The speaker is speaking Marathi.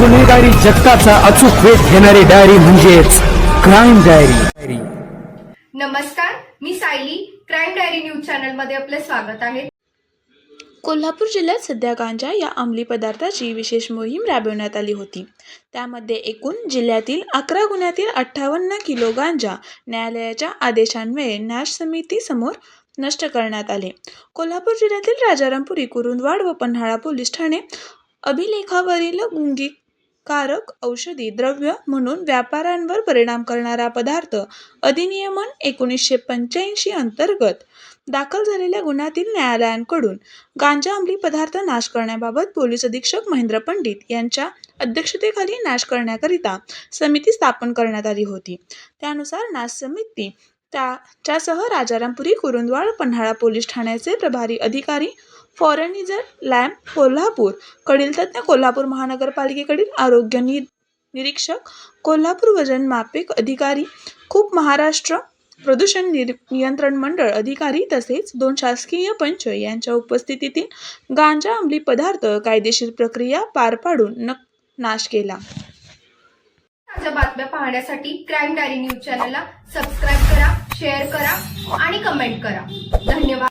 गुन्हेगारी जगताचा अचूक वेध घेणारी डायरी म्हणजेच क्राईम डायरी नमस्कार मी सायली. क्राईम डायरी न्यूज चॅनलमध्ये आपले स्वागत आहे. कोल्हापूर जिल्ह्यात सध्या गांजा या अंमली पदार्थाची विशेष मोहीम राबवण्यात आली होती. त्यामध्ये एकूण जिल्ह्यातील अकरा गुन्ह्यातील अठ्ठावन्न किलो गांजा न्यायालयाच्या आदेशान्वये न्याय समितीसमोर नष्ट करण्यात आले. कोल्हापूर जिल्ह्यातील राजारामपुरी कुरुंदवाड व पन्हाळा पोलीस ठाणे अभिलेखावरील कारक औषधी द्रव्य म्हणून व्यापाऱ्यांवर परिणाम करणारा पदार्थ अधिनियमन एकोणीसशे पंच्याऐंशी अंतर्गत दाखल झालेल्या गुन्ह्यातील न्यायालयांकडून गांजा अंमली पदार्थ नाश करण्याबाबत पोलीस अधीक्षक महेंद्र पंडित यांच्या अध्यक्षतेखाली नाश करण्याकरिता समिती स्थापन करण्यात आली होती. त्यानुसार नाश समिती त्याच्यासह राजारामपुरी कुरुंदवाड पन्हाळा पोलीस ठाण्याचे प्रभारी अधिकारी फॉरेनिजर लॅम्प कोल्हापूर कडील तज्ज्ञ कोल्हापूर महानगरपालिकेकडील आरोग्य नि निरीक्षक कोल्हापूर वजन मापिक अधिकारी खूप महाराष्ट्र प्रदूषण निर नियंत्रण मंडळ अधिकारी तसेच दोन शासकीय पंच यांच्या उपस्थितीतील गांजा अंमली पदार्थ कायदेशीर प्रक्रिया पार पाडून न नाश केला. ताज्या बातम्या पाहण्यासाठी क्राईम डायरी न्यूज चॅनलला सबस्क्राईब करा. कमेंट करा. धन्यवाद.